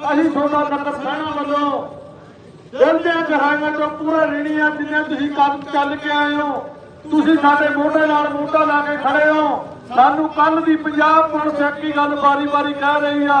ਅਸੀਂ ਤੁਹਾਡਾ ਨਕਰ ਸਹਿਣਾ ਵੱਲੋਂ ਦਿਲ ਦੀਆਂ ਗਹਿਰਾਈਆਂ ਤੋਂ ਪੂਰਾ ਰੀਣੀ ਆ ਜਿੰਨੇ ਤੁਸੀਂ ਕੱਲ ਚੱਲ ਕੇ ਆਏ ਹੋ, ਤੁਸੀਂ ਸਾਡੇ ਮੋਢੇ ਨਾਲ ਮੋਢਾ ਲਾ ਕੇ ਖੜੇ ਹੋ। ਸਾਨੂੰ ਕੱਲ ਦੀ ਪੰਜਾਬ ਪੁਲਿਸ ਇੱਕ ਹੀ ਗੱਲ ਬਾਰੀ-ਬਾਰੀ ਕਹਿ ਰਹੀ ਆ।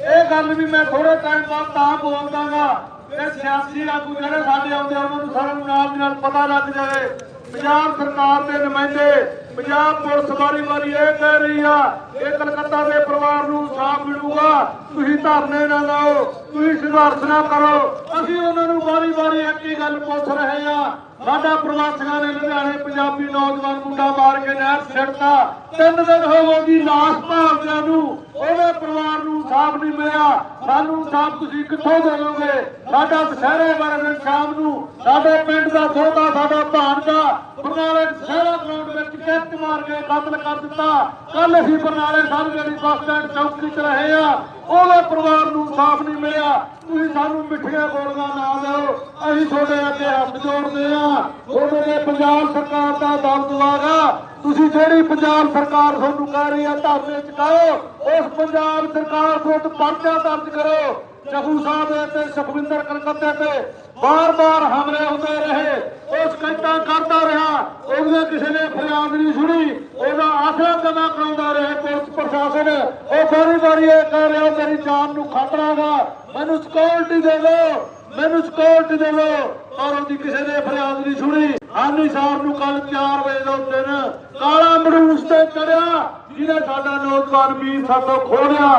ਇਹ ਗੱਲ ਵੀ ਮੈਂ ਥੋੜੇ ਟਾਈਮ ਬਾਅਦ ਤਾਂ ਬੋਲਦਾਗਾ ਤੇ ਸਿਆਸੀ ਆਗੂ ਜਿਹੜੇ ਸਾਡੇ ਆਉਂਦੇ ਆ, ਉਹਨਾਂ ਨੂੰ ਸਾਰਿਆਂ ਨੂੰ ਨਾਲ ਦੀ ਨਾਲ ਪਤਾ ਲੱਗ ਜਾਵੇ। ਪੰਜਾਬ ਸਰਕਾਰ ਦੇ ਨੁਮਾਇੰਦੇ ਪੰਜਾਬ ਪੁਲਿਸ ਵਾਰੀ ਵਾਰੀ ਇਹ ਕਹਿ ਰਹੀ ਆ ਇਹ ਕਲਕੱਤਾ ਦੇ ਪਰਿਵਾਰ ਨੂੰ ਸਾਫ਼ ਮਿਲੂਗਾ। ਤੁਸੀਂ ਧਰਨੇ ਨਾ ਲਾਓ, ਤੁਸੀਂ ਸੰਘਰਸ਼ ਨਾ ਕਰੋ। ਅਸੀਂ ਉਹਨਾਂ ਨੂੰ ਵਾਰੀ ਵਾਰੀ ਇੱਕ ਹੀ ਗੱਲ ਪੁੱਛ ਰਹੇ ਆ। ਸਾਡਾ ਪ੍ਰਵਾਸੀਆਂ ਨੇ ਲੁਧਿਆਣੇ ਪੰਜਾਬੀ ਨੌਜਵਾਨ ਮੁੰਡਾ ਮਾਰ ਕੇ ਨਹਿਰ ਸਿੱਟਤਾ ਤਿੰਨ ਦਿਨ ਹੋ ਗਏ ਜੀ, ਲਾਸ਼ ਭਾਲਦਿਆਂ ਨੂੰ। ਉਹਦੇ ਪਰਿਵਾਰ ਨੂੰ ਸਾਫ਼ ਨਹੀਂ ਮਿਲਿਆ। ਸਾਨੂੰ ਸਾਫ਼ ਤੁਸੀਂ ਕਿੱਥੋਂ ਦੇਵੋਗੇ? ਸਾਡਾ ਦੁਸ਼ਹਿਰੇ ਵਾਲੇ ਦਿਨ ਸ਼ਾਮ ਨੂੰ ਸਾਡੇ ਪਿੰਡ ਦਾ ਦੋਤਾ ਸਾਡਾ ਭਾਣਜਾ ਬਰਨਾਲੇ ਦੁਸ਼ਹਿਰਾ ਗਰਾਊਂਡ ਵਿੱਚ ਕਿੱਟ ਮਾਰ ਕੇ ਕਤਲ ਕਰ ਦਿੱਤਾ। ਕੱਲ ਅਸੀਂ ਬਰਨਾਲੇ ਸਾਹਿਬ ਜਿਹੜੀ ਬੱਸ ਸਟੈਂਡ ਚੌਕੀ 'ਚ ਰਹੇ ਆ ਉਹਦੇ ਪਰਿਵਾਰ ਨੂੰ ਸਾਫ਼ ਨਹੀਂ ਮਿਲਿਆ। ਤੁਸੀਂ ਸਾਨੂੰ ਮਿੱਠੀਆਂ ਗੋਲੀਆਂ ਨਾ ਦਿਓ। ਅਸੀਂ ਤੁਹਾਡੇ ਅੱਗੇ ਹੱਥ ਜੋੜਦੇ ਆ ਤੁਹਾਡੇ ਤੇ ਪੰਜਾਬ ਸਰਕਾਰ ਦਾ ਦਮ ਤੁਸੀਂ ਜਿਹੜੀ ਪੰਜਾਬ ਸਰਕਾਰ ਤੁਹਾਨੂੰ ਕਹਿ ਰਹੀ ਆ, ਧਰਨੇ ਚੁਕਾਓ ਉਸ ਪੰਜਾਬ ਸਰਕਾਰ ਤੋਂ ਪਰਚਾ ਦਰਜ ਕਰੋ। ਜਗੂ ਸਾਹਿਬ ਤੇ ਸੁਖਵਿੰਦਰ ਕਲਕੱਤੇ ਤੇ ਬਾਰ-ਬਾਰ ਹਮਲੇ ਹੁੰਦੇ ਰਹੇ। ਉਸ ਕੰਟਾ ਕਰਦਾ ਰਿਹਾ, ਉਹਦੇ ਕਿਸੇ ਨੇ ਫਰਿਆਦ ਨਹੀਂ ਸੁਣੀ। ਉਹਦਾ ਆਖਰਾ ਕਦਾ ਕਰਾਉਂਦਾ ਰਿਹਾ ਪੁਲਿਸ ਪ੍ਰਸ਼ਾਸਨ। ਉਹ ਵਾਰੀ ਵਾਰੀ ਇਹ ਕਹਿ ਰਿਹਾ ਤੇਰੀ ਜਾਨ ਨੂੰ ਖਤਰਾ ਗਾ ਮੈਨੂੰ ਸਿਕਿਉਰਿਟੀ ਦੇ ਦਿਓ, ਮੈਨੂੰ ਸਿਕਿਉਰਿਟੀ ਦੇ ਦਿਓ। ਪਰ ਉਹਦੀ ਕਿਸੇ ਨੇ ਫਰਿਆਦ ਨਹੀਂ ਸੁਣੀ। ਹਾਨੀ ਸਾਹਿਬ ਨੂੰ ਕੱਲ 4 ਵਜੇ ਦੇ ਦਿਨ ਕਾਲਾ ਮੜੂਸ ਤੇ ਚੜਿਆ, ਜਿਹਨੇ ਸਾਡਾ ਨੌਜਵਾਨ ਵੀਰ ਸਾਥੋਂ ਖੋਲਿਆ।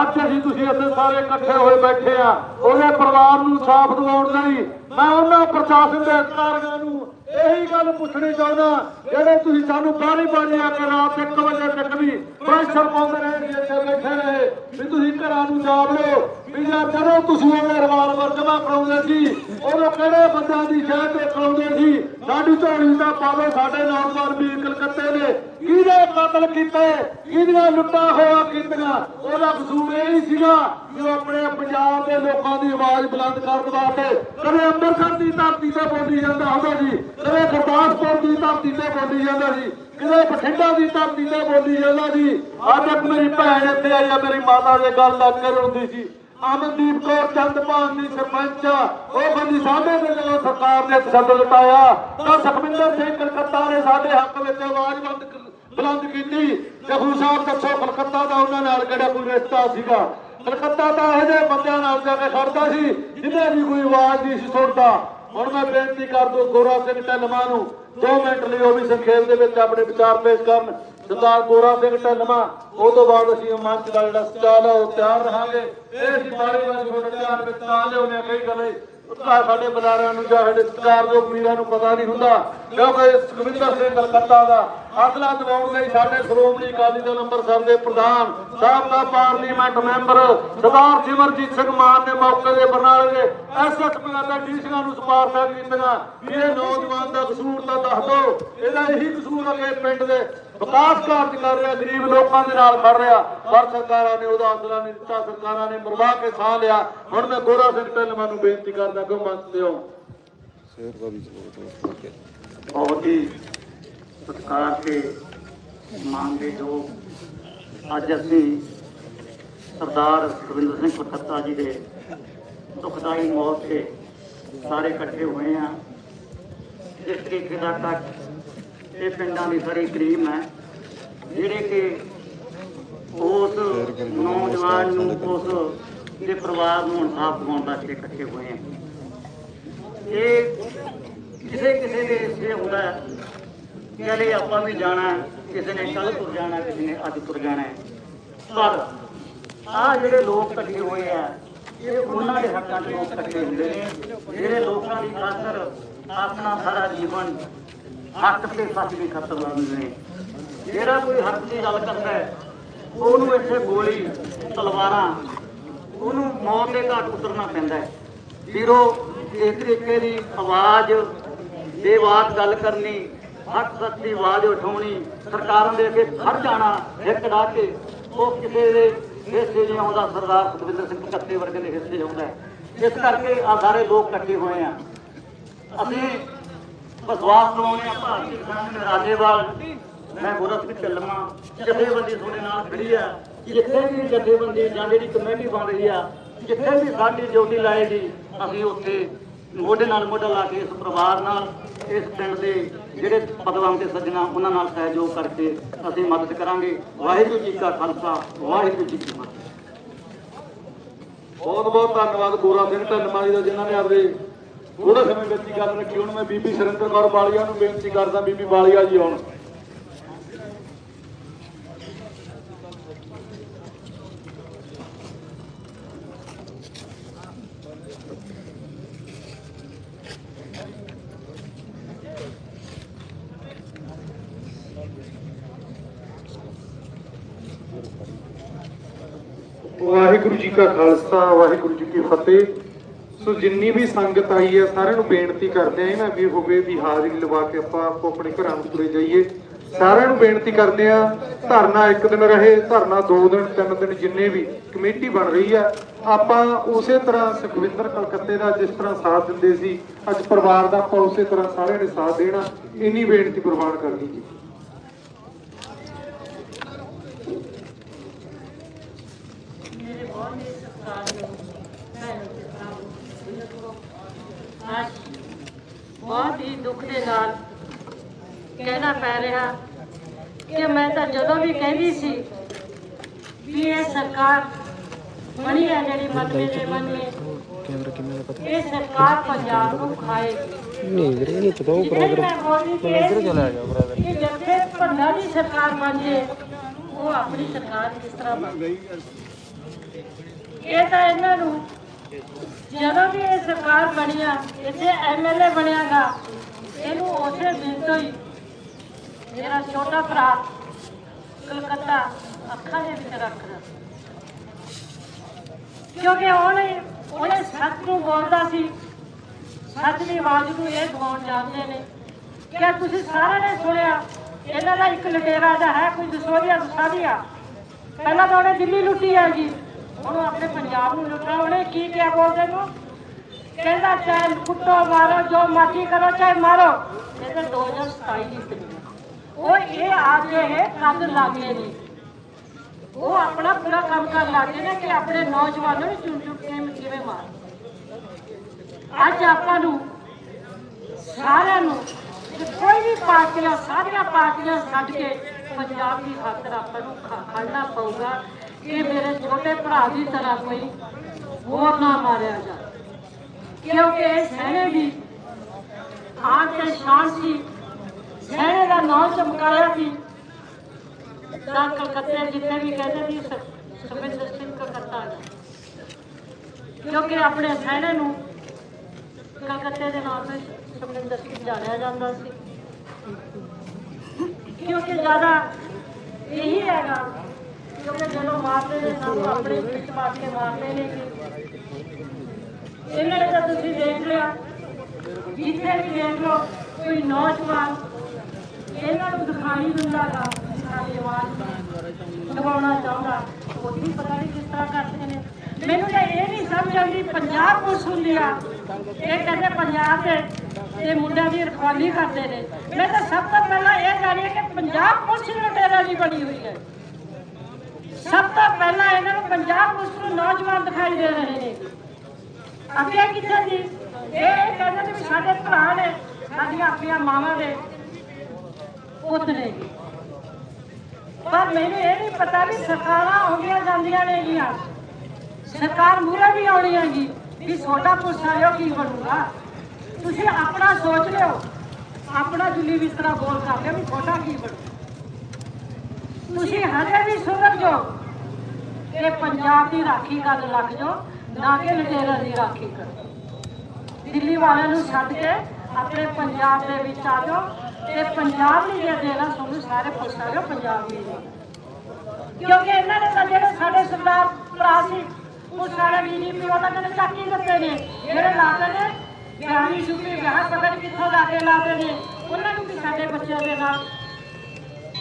ਅੱਜ ਅਸੀਂ ਤੁਸੀਂ ਇੱਥੇ ਸਾਰੇ ਇਕੱਠੇ ਹੋਏ ਬੈਠੇ ਆ। ਉਹਦੇ ਪਰਿਵਾਰ ਨੂੰ ਸਾਫ਼ ਦਿਵਾਉਣ ਲਈ ਮੈਂ ਉਹਨਾਂ ਪ੍ਰਸ਼ਾਸਨ ਦੇ ਅਧਿਕਾਰੀਆਂ ਨੂੰ ਇਹੀ ਗੱਲ ਪੁੱਛਣੀ ਚਾਹੁੰਦਾ, ਜਿਹੜੇ ਤੁਸੀਂ ਸਾਨੂੰ ਬਾਰੀ ਬਾਰੀ ਆ ਕੇ ਰਾਤ 1 ਵਜੇ ਤੱਕ ਵੀ ਪ੍ਰੈਸ਼ਰ ਪਾਉਂਦੇ ਰਹੇ ਇੱਥੇ ਬੈਠੇ ਰਹੇ, ਵੀ ਤੁਸੀਂ ਘਰਾਂ ਨੂੰ ਜਾ ਲਓ, ਵੀ ਜਾਂ ਜਦੋਂ ਤੁਸੀਂ ਉਹ ਰਿਵਾਲਵਰ ਜਮਾ ਕਰਾਉਂਦੇ ਸੀ, ਉਦੋਂ ਕਿਹੜੇ ਬੰਦਿਆਂ ਦੀ ਸ਼ਹਿ ਤੇ ਕਰਾਉਂਦੇ ਸੀ? ਸਾਡੀ ਝੋਲੀ ਦਾ ਪਾਵੇ, ਸਾਡੇ ਨੌਜਵਾਨ ਵੀਰ ਕਲਕੱਤੇ ਨੇ। ਕਿਹਦੇ ਕਤਲ ਕੀਤੇ? ਕਿਹਦੀਆਂ ਲੁੱਟਾਂ ਹੋਆ ਕੀਤੀਆਂ? ਉਹਦਾ ਕਸੂਰ ਇਹ ਹੀ ਸੀਗਾ ਜੋ ਆਪਣੇ ਪੰਜਾਬ ਦੇ ਲੋਕਾਂ ਦੀ ਆਵਾਜ਼ ਬੁਲੰਦ ਕਰਨ ਵਾਸਤੇ ਕਦੇ ਅੰਮ੍ਰਿਤਸਰ ਦੀ ਧਰਤੀ ਤੇ ਬੋਲੀ ਜਾਂਦਾ ਹੁੰਦਾ ਸੀ ਕਦੇ ਗੁਰਦਾਸਪੁਰ ਦੀ ਧਰਤੀ ਤੇ ਬੋਲੀ ਜਾਂਦਾ ਸੀ ਕਦੇ ਬਠਿੰਡਾ ਦੀ ਧਰਤੀ ਤੇ ਬੋਲੀ ਜਾਂਦਾ ਸੀ। ਅੱਜ ਤੱਕ ਮੇਰੀ ਭੈਣ ਇੱਥੇ ਆਈ ਆ ਮੇਰੀ ਮਾਤਾ ਦੇ ਗੱਲ ਲੱਗ ਕੇ ਰੋਂਦੀ ਸੀ। ਅਮਨਦੀਪ ਕੌਰ ਚੰਦਪਾਲ ਦੀ ਸਰਪੰਚ ਆ, ਉਹ ਬੰਦੀ ਸਾਡੇ ਤੇ ਜਦੋਂ ਸਰਕਾਰ ਨੇ ਤਸ਼ੱਦਦ ਲਟਾਇਆ ਤਾਂ ਸੁਖਵਿੰਦਰ ਸਿੰਘ ਕਲਕੱਤਾ ਨੇ ਸਾਡੇ ਹੱਕ ਵਿੱਚ ਆਵਾਜ਼ ਬੰਦ ਬੁਲੰਦ ਕੀਤੀ ਜਗੂ ਸਾਹਿਬ ਦੱਸੋ ਕਲਕੱਤਾ ਦਾ ਉਹਨਾਂ ਨਾਲ ਕਿਹੜਾ ਕੋਈ ਰਿਸ਼ਤਾ ਸੀਗਾ? ਕਲਕੱਤਾ ਤਾਂ ਇਹੋ ਜਿਹੇ ਬੰਦਿਆਂ ਨਾਲ ਜਾ ਕੇ ਖੜਦਾ ਸੀ ਜਿਹਨੇ ਵੀ ਕੋਈ ਆਵਾਜ਼ ਨਹੀਂ ਸੀ ਸੁਣਦਾ। ਹੁਣ ਮੈਂ ਬੇਨਤੀ ਕਰ ਦੋ ਗੋਰਾ ਸਿੰਘ ਢਲਮਾ ਨੂੰ 2 ਮਿੰਟ ਲਈ ਉਹ ਵੀ ਸੰਖੇਪ ਦੇ ਵਿੱਚ ਆਪਣੇ ਵਿਚਾਰ ਪੇਸ਼ ਕਰਨ। ਸਰਦਾਰ ਗੋਰਾ ਸਿੰਘ ਢਲਮਾ ਉਹ ਤੋਂ ਬਾਅਦ ਅਸੀਂ ਮੰਚ ਦਾ ਜਿਹੜਾ ਸਟਾਲ ਹੈ ਉਹ ਤਿਆਰ ਰਹਾਂਗੇ। ਇਹ ਅਸੀਂ ਬਾਰੀ ਬਾਰੀ ਤੁਹਾਡੇ ਧਿਆਨ ਵਿੱਚ ਤਾਂ ਲਿਆਉਂਦੇ ਹਾਂ, ਕਈ ਗੱਲੇ ਸਾਡੇ ਬੁਲਾਰਿਆਂ ਨੂੰ ਜਾਂ ਸਾਡੇ ਸਤਿਕਾਰਯੋਗ ਵੀਰਾਂ ਨੂੰ ਪਤਾ ਨਹੀਂ ਹੁੰਦਾ। ਕਿਉਂਕਿ ਸੁਖਵਿੰਦਰ ਸਿੰਘ ਕਲਕੱਤਾ ਦਾ ਅਗਲਾ ਦਿਵਾਉਣ ਲਈ ਸਾਡੇ ਸ਼੍ਰੋਮਣੀ ਅਕਾਲੀ ਦਲ ਅੰਮ੍ਰਿਤਸਰ ਦੇ ਪ੍ਰਧਾਨ ਸਾਬਕਾ ਪਾਰਲੀਮੈਂਟ ਮੈਂਬਰ ਸਰਦਾਰ ਸਿਮਰਜੀਤ ਸਿੰਘ ਮਾਨ ਨੇ ਮੌਕੇ ਦੇ ਬਰਨਾਲੇ ਦੇ ਐਸਐਸਪੀ ਅਤੇ ਡੀਸੀਆਂ ਨੂੰ ਸਿਫਾਰਸ਼ਾਂ ਕੀਤੀਆਂ ਇਹ ਨੌਜਵਾਨ ਦਾ ਕਸੂਰ ਤਾਂ ਦੱਸ ਦਿਓ। ਇਹਦਾ ਇਹੀ ਕਸੂਰ ਹੈ ਪਿੰਡ ਦੇ ਵਿਕਾਸ ਕਾਰਜ ਕਰ ਰਿਹਾ ਗਰੀਬ ਲੋਕਾਂ ਦੇ ਨਾਲ ਖੜ ਰਿਹਾ। ਪਰ ਸਰਕਾਰਾਂ ਨੇ ਉਹਦਾ ਅੰਦਰਾ ਨਹੀਂ ਦਿੱਤਾ ਸਰਕਾਰਾਂ ਨੇ ਮਰਵਾ ਕੇ ਸਾਹ ਲਿਆ। ਹੁਣ ਮੈਂ ਗੋਰਾ ਸਿੰਘ ਢਿੱਲਵਾਂ ਨੂੰ ਬੇਨਤੀ ਕਰਦਾ ਕਿ ਮੰਚ ਤੇ ਆਓ ਬਹੁਤ ਹੀ ਸਤਿਕਾਰ ਤੇ ਮਾਨ ਦੇ ਜੋ ਅੱਜ ਅਸੀਂ ਸਰਦਾਰ ਸੁਖਵਿੰਦਰ ਸਿੰਘ ਕਲਕੱਤਾ ਜੀ ਦੇ ਦੁਖਦਾਈ ਮੌਤ ਤੇ ਸਾਰੇ ਇਕੱਠੇ ਹੋਏ ਆ ਇਸ ਤਰੀਕੇ ਦਾ ਕੱਟ ਇਹ ਪਿੰਡਾਂ ਦੇ ਸਾਰੀ ਕਰੀਮ ਹੈ। ਜਿਹੜੇ ਕਿ ਉਸ ਨੌਜਵਾਨ ਨੂੰ, ਉਸ ਦੇ ਪਰਿਵਾਰ ਨੂੰ ਇਨਸਾਫ ਦਿਵਾਉਣ ਵਾਸਤੇ ਇਕੱਠੇ ਹੋਏ ਆ। ਇਹ ਕਿਸੇ ਕਿਸੇ ਦੇ ਇਸੇ ਹੁੰਦਾ ਕਿ ਹਲੇ ਆਪਾਂ ਵੀ ਜਾਣਾ ਕਿਸੇ ਨੇ ਕੱਲ ਤੁਰ ਜਾਣਾ, ਕਿਸੇ ਨੇ ਅੱਜ ਤੁਰ ਜਾਣਾ ਪਰ ਆ ਜਿਹੜੇ ਲੋਕ ਇਕੱਠੇ ਹੋਏ ਆ, ਇਹ ਉਹਨਾਂ ਦੇ ਹੱਕਾਂ 'ਚ ਲੋਕ ਇਕੱਠੇ ਹੁੰਦੇ ਨੇ। ਜਿਹੜੇ ਲੋਕਾਂ ਦੀ ਖਾਤਰ ਆਪਣਾ ਸਾਰਾ ਜੀਵਨ ਹੱਕ ਤੇ ਸੱਚ ਦੀ ਖਤਮ ਲਾਉਂਦੇ ਨੇ ਜਿਹੜਾ ਕੋਈ ਹੱਕ ਦੀ ਗੱਲ ਕਰਦਾ ਹੈ, ਉਹਨੂੰ ਇੱਥੇ ਗੋਲੀ, ਤਲਵਾਰਾਂ, ਉਹਨੂੰ ਮੌਤ ਦੇ ਘਾਟ ਉਤਰਨਾ ਪੈਂਦਾ ਹੈ। ਵੀਰੋ ਇਸ ਤਰੀਕੇ ਦੀ ਆਵਾਜ਼ ਬੇਵਾਕ ਗੱਲ ਕਰਨੀ ਹੱਕ ਸੱਚ ਦੀ ਆਵਾਜ਼ ਉਠਾਉਣੀ, ਸਰਕਾਰਾਂ ਦੇ ਅੱਗੇ ਖੜ ਜਾਣਾ ਇੱਕ ਡਾ ਕੇ, ਉਹ ਕਿਸੇ ਦੇ ਹਿੱਸੇ ਨਹੀਂ ਆਉਂਦਾ। ਸਰਦਾਰ ਸੁਖਵਿੰਦਰ ਸਿੰਘ ਕੱਤੇ ਵਰਗੇ ਦੇ ਹਿੱਸੇ ਆਉਂਦਾ ਇਸ ਕਰਕੇ ਆ ਸਾਰੇ ਲੋਕ ਇਕੱਠੇ ਹੋਏ ਆ। ਅਸੀਂ ਵਿਸ਼ਵਾਸ ਦਿਵਾਉਂਦੇ ਆ ਭਾਰਤੀ ਕਿਸਾਨ ਰਾਜੇਵਾਲ ਮੈਂ ਗੋਰਾ ਸਿੰਘ ਜਥੇਬੰਦੀ ਤੁਹਾਡੇ ਨਾਲ ਖੜੀ ਆ। ਜਿੱਥੇ ਵੀ ਜਥੇਬੰਦੀ ਜਾਂ ਜਿਹੜੀ ਕਮੇਟੀ ਬਣ ਰਹੀ ਆ, ਜਿੱਥੇ ਵੀ ਸਾਡੀ ਡਿਊਟੀ ਲਾਏਗੀ ਅਸੀਂ ਉੱਥੇ ਮੋਢੇ ਨਾਲ ਮੋਢਾ ਲਾ ਕੇ ਇਸ ਪਰਿਵਾਰ ਨਾਲ, ਇਸ ਪਿੰਡ ਦੇ ਜਿਹੜੇ ਪਦਵਾਨ ਤੇ ਸੱਜਣਾ, ਉਹਨਾਂ ਨਾਲ ਸਹਿਯੋਗ ਕਰਕੇ ਅਸੀਂ ਮਦਦ ਕਰਾਂਗੇ। ਵਾਹਿਗੁਰੂ ਜੀ ਕਾ ਖਾਲਸਾ, ਵਾਹਿਗੁਰੂ ਜੀ ਕੀ ਫਤਿਹ। ਬਹੁਤ ਬਹੁਤ ਧੰਨਵਾਦ ਗੋਰਾ ਸਿੰਘ, ਧੰਨਵਾਦ ਜੀ ਦਾ ਜਿਨ੍ਹਾਂ ਨੇ ਆਪਦੇ ਥੋੜੇ ਸਮੇਂ ਵਿੱਚ ਹੀ ਗੱਲ ਰੱਖੀ, ਹੁਣ ਮੈਂ ਬੀਬੀ ਸੁਰਿੰਦਰ ਕੌਰ ਬਾਲੀਆ ਨੂੰ ਬੇਨਤੀ ਕਰਦਾ, ਬੀਬੀ ਬਾਲੀਆ ਜੀ ਆਉਣ। ਵਾਹਿਗੁਰੂ ਜੀ ਕਾ ਖਾਲਸਾ, ਵਾਹਿਗੁਰੂ ਜੀ ਕੀ ਫਤਿਹ। ਸੋ ਜਿੰਨੀ ਵੀ ਸੰਗਤ ਆਈ ਹੈ, ਸਾਰਿਆਂ ਨੂੰ ਬੇਨਤੀ ਕਰਦੇ ਆ ਇਹਨਾਂ ਵੀ ਹੋਵੇ ਵੀ ਹਾਜ਼ਰੀ ਲਵਾ ਕੇ ਆਪਾਂ ਆਪੋ ਆਪਣੇ ਘਰਾਂ ਨੂੰ ਤੁਰੇ ਜਾਈਏ। ਸਾਰਿਆਂ ਨੂੰ ਬੇਨਤੀ ਕਰਦੇ ਆ ਧਰਨਾ ਇੱਕ ਦਿਨ ਰਹੇ, ਧਰਨਾ ਦੋ ਦਿਨ, ਤਿੰਨ ਦਿਨ ਜਿੰਨੇ ਵੀ ਕਮੇਟੀ ਬਣ ਰਹੀ ਆ, ਆਪਾਂ ਉਸੇ ਤਰ੍ਹਾਂ ਸੁਖਵਿੰਦਰ ਕਲਕੱਤੇ ਦਾ ਜਿਸ ਤਰ੍ਹਾਂ ਸਾਥ ਦਿੰਦੇ ਸੀ, ਅੱਜ ਪਰਿਵਾਰ ਦਾ ਆਪਾਂ ਉਸੇ ਤਰ੍ਹਾਂ ਸਾਰਿਆਂ ਨੇ ਸਾਥ ਦੇਣਾ, ਇੰਨੀ ਬੇਨਤੀ ਪ੍ਰਵਾਨ ਕਰਨੀ ਜੀ ਮੇਰੇ ਬਹੁਤ ਹੀ ਸਤਿਕਾਰਯੋਗ ਭੈਣੋ ਤੇ ਭਰਾਵੋ ਅੱਜ ਬਹੁਤ ਹੀ ਦੁੱਖ ਦੇ ਨਾਲ ਕਹਿਣਾ ਪੈ ਰਿਹਾ ਕਿ ਮੈਂ ਤਾਂ ਜਦੋਂ ਵੀ ਕਹਿੰਦੀ ਸੀ ਵੀ ਇਹ ਸਰਕਾਰ ਬਣੀ ਹੈ ਜਿਹੜੀ ਮਨ ਮੇਰੇ ਮਨ ਨੇ ਕੈਮਰਾ ਕਿੰਨਾ ਦਾ ਪਤਾ? ਇਹ ਸਰਕਾਰ ਪੰਜਾਬ ਨੂੰ ਖਾਏਗੀ। ਨਹੀਂ ਵੀਰੇ ਨਹੀਂ ਪਤਾ ਉਹ ਜਿਹੜੇ ਮੈਂ ਇਹ ਚਲਾ ਗਿਆ ਬਰਾਦਰ ਕਿ ਜਿੱਥੇ ਭੰਡਾ ਦੀ ਸਰਕਾਰ ਬਣ ਜੇ ਉਹ ਆਪਣੀ ਸਰਕਾਰ ਕਿਸ ਤਰ੍ਹਾਂ ਬਣ ਗਈ ਇਹ ਤਾਂ ਇਹਨਾਂ ਨੂੰ ਜਦੋਂ ਵੀ ਇਹ ਸਰਕਾਰ ਬਣੀ ਆ, ਇੱਥੇ ਐਮਐਲਏ ਬਣਿਆਗਾ, ਇਹਨੂੰ ਉਸੇ ਦਿਨ ਤੋਂ ਹੀ। ਮੇਰਾ ਛੋਟਾ ਭਰਾ ਕਲਕੱਤਾ ਅੱਖਾਂ ਦੇ ਵਿੱਚ ਰੱਖਦਾ। ਕਿਉਂਕਿ ਉਹਨੇ ਉਹਨੇ ਸੱਚ ਨੂੰ ਬੋਲਦਾ ਸੀ। ਸੱਚ ਦੀ ਆਵਾਜ਼ ਨੂੰ ਇਹ ਗਵਾਉਣ ਜਾਂਦੇ ਨੇ। ਕਿ ਤੁਸੀਂ ਸਾਰਿਆਂ ਨੇ ਸੁਣਿਆ? ਇਹਨਾਂ ਦਾ ਇੱਕ ਲਟੇਰਾ ਦਾ ਹੈ ਕੋਈ ਦਸੋਰੀਆ ਦਸਾਦੀਆ ਪਹਿਲਾਂ ਤਾਂ ਉਹਨੇ ਦਿੱਲੀ ਲੁੱਟੀ ਆ ਜੀ ਹੁਣ ਆਪਣੇ ਪੰਜਾਬ ਨੂੰ ਲੁੱਟਣਾ, ਉਹਨੇ ਕੀ ਕਿਹਾ ਬੋਲਦੇ ਨੂੰ? ਕਹਿੰਦਾ, ਚਾਹੇ ਕੁੱਟੋ, ਮਾਰੋ, ਜੋ ਮਰਜ਼ੀ ਕਰੋ, ਚਾਹੇ ਮਾਰੋ। ਇਹ ਤਾਂ 2027 ਦੀ ਫਿਲਮ ਉਹ ਇਹ ਆਜੇ ਹੈ ਕੱਦ ਲਾਗੇ ਨੇ। ਉਹ ਆਪਣਾ ਪੂਰਾ ਕੰਮ ਕਰ ਲੱਗੇ ਨੇ ਕਿ ਆਪਣੇ ਨੌਜਵਾਨਾਂ ਨੂੰ ਚੁਣ ਚੁਣ ਕੇ ਕਿਵੇਂ ਮਾਰ। ਅੱਜ ਆਪਾਂ ਨੂੰ ਸਾਰਿਆਂ ਨੂੰ ਕੋਈ ਵੀ ਪਾਰਟੀਆਂ, ਸਾਰੀਆਂ ਪਾਰਟੀਆਂ ਛੱਡ ਕੇ ਪੰਜਾਬ ਦੀ ਖਾਤਰ ਆਪਾਂ ਨੂੰ ਖੜਨਾ ਪਊਗਾ। ਕਿ ਮੇਰੇ ਛੋਟੇ ਭਰਾ ਦੀ ਤਰ੍ਹਾਂ ਕੋਈ ਹੋਰ ਨਾ ਮਾਰਿਆ ਜਾ। ਕਿਉਂਕਿ ਇਹ ਸਹਿਣੇ ਦੀ ਆਨ ਤੇ ਸ਼ਾਨ ਸਹਿਣੇ ਦਾ ਨਾਮ ਚਮਕਾਇਆ ਸੀ। ਤਾਂ ਕਲਕੱਤੇ ਜਿੱਥੇ ਵੀ ਕਹਿੰਦੇ ਸੀ ਸੁਖਵਿੰਦਰ ਸਿੰਘ ਕਲਕੱਤਾ ਕਿਉਂਕਿ ਆਪਣੇ ਸਹਿਣੇ ਨੂੰ ਕਲਕੱਤੇ ਦੇ ਨਾਮ ਤੇ ਸੁਖਵਿੰਦਰ ਸਿੰਘ ਜਾਣਿਆ ਜਾਂਦਾ ਸੀ। ਕਿਉਂਕਿ ਜ਼ਿਆਦਾ ਇਹੀ ਹੈਗਾ ਕਿਉਂਕਿ ਜਦੋਂ ਮਾਰਦੇ ਨੇ ਸਾਨੂੰ ਆਪਣੇ ਵਿੱਚ ਮਾਰ ਕੇ ਮਾਰਦੇ ਨੇ ਇਹਨਾਂ ਨੇ ਤਾਂ ਤੁਸੀਂ ਦੇਖ ਲਿਆ ਜਿੱਥੇ ਵੀ ਦੇਖ ਲਓ ਕੋਈ ਨੌਜਵਾਨ ਇਹਨਾਂ ਨੂੰ ਦਿਖਾਈ ਦਿੰਦਾ ਗਾ ਸਾਡੀ ਆਵਾਜ਼ ਦਬਾਉਣਾ ਚਾਹੁੰਦਾ ਉਹ ਵੀ ਪਤਾ ਨਹੀਂ ਕਿਸ ਤਰ੍ਹਾਂ ਕਰਦੇ ਨੇ ਮੈਨੂੰ ਤਾਂ ਇਹ ਨਹੀਂ ਸਮਝ ਆਉਂਦੀ ਪੰਜਾਬ ਪੁਲਿਸ ਹੁੰਦੀ ਆ ਇਹ ਕਹਿੰਦੇ ਪੰਜਾਬ ਦੇ ਇਹ ਮੁੰਡਿਆਂ ਦੀ ਰਖਵਾਲੀ ਕਰਦੇ ਨੇ ਮੈਂ ਤਾਂ ਸਭ ਤੋਂ ਪਹਿਲਾਂ ਇਹ ਜਾਣੀਏ ਕਿ ਪੰਜਾਬ ਪੁਲਿਸ ਲੁਟੇਰਾ ਦੀ ਬਣੀ ਹੋਈ ਹੈ ਸਭ ਤੋਂ ਪਹਿਲਾਂ ਇਹਨਾਂ ਨੂੰ ਪੰਜਾਬ ਪੁਲਿਸ ਨੂੰ ਨੌਜਵਾਨ ਦਿਖਾਈ ਦੇ ਰਹੇ ਨੇ। ਅੱਗੇ ਕਿੱਥੇ ਜੀ ਇਹ ਕਹਿੰਦੇ ਨੇ ਵੀ ਸਾਡੇ ਭਰਾ ਨੇ, ਸਾਡੀਆਂ ਆਪਣੀਆਂ ਮਾਵਾਂ ਦੇ ਪੁੱਤ ਨੇ। ਪਰ ਮੈਨੂੰ ਇਹ ਨਹੀਂ ਪਤਾ ਵੀ ਸਰਕਾਰਾਂ ਆਉਂਦੀਆਂ ਜਾਂਦੀਆਂ ਨੇ ਗੀਆਂ ਸਰਕਾਰ ਮੂਰੇ ਵੀ ਆਉਣੀ ਹੈਗੀ ਵੀ ਛੋਟਾ ਪੁਲਿਸ ਆਇਓ, ਕੀ ਬਣੂਗਾ? ਤੁਸੀਂ ਆਪਣਾ ਸੋਚ ਲਿਓ। ਆਪਣਾ ਜੁਲੀ ਬਿਸਤਰਾ ਬੋਲ ਕਰ ਲਿਓ ਵੀ ਛੋਟਾ ਕੀ ਬਣੂ। ਤੁਸੀਂ ਹਜੇ ਵੀ ਸੁਧਰ ਜਾਓ ਕਿ ਪੰਜਾਬ ਦੀ ਰਾਖੀ ਕਰਨ ਲੱਗ ਜਾਓ ਨਾ ਕਿ ਲਟੇਰਾ ਦੀ ਰਾਖੀ ਕਰੋ। ਦਿੱਲੀ ਵਾਲਿਆਂ ਨੂੰ ਛੱਡ ਕੇ ਆਪਣੇ ਪੰਜਾਬ ਦੇ ਵਿੱਚ ਆ ਜਾਓ ਤੇ ਪੰਜਾਬ ਲਈ ਇਹ ਦੇਣਾ ਤੁਹਾਨੂੰ ਸਾਰੇ ਪੁੱਛ ਜਾਓ ਪੰਜਾਬ ਲਈ। ਕਿਉਂਕਿ ਇਹਨਾਂ ਨੇ ਤਾਂ ਜਿਹੜੇ ਸਾਡੇ ਸਰਦਾਰ ਭਰਾ ਸੀ, ਉਹ ਸਾਰੇ ਬੀਜੇਪੀ ਉਹਨਾਂ ਨੇ ਚਾਕੀ ਦਿੱਤੇ ਨੇ। ਜਿਹੜੇ ਲਾਦੇ ਨੇ ਗਿਆਨੀ ਸ਼ੁਕਰੀ ਵਿਆਹ ਪਤਾ ਨਹੀਂ ਕਿੱਥੋਂ ਲਾ ਕੇ ਲਾਦੇ ਨੇ, ਉਹਨਾਂ ਨੂੰ ਵੀ ਸਾਡੇ ਬੱਚਿਆਂ ਦੇ ਨਾਲ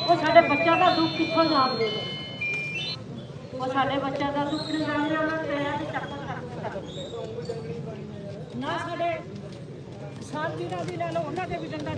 ਉਹ ਸਾਡੇ ਬੱਚਿਆਂ ਦਾ ਦੁੱਖ ਕਿੱਥੋਂ ਜਾਣਦੇ ਨੇ? ਉਹ ਸਾਡੇ ਬੱਚਿਆਂ ਦਾ ਦੁੱਖ ਨਹੀਂ ਜਾਣਦੇ, ਉਹਨਾਂ ਨੂੰ ਇਹ ਆ ਕਿ ਚੱਕਰ ਨਾ। ਸਾਡੇ ਕਿਸਾਨ ਵੀਰਾਂ ਦੀ ਨਾਲ ਉਹਨਾਂ ਦੇ ਵੀ ਡੰਡਾ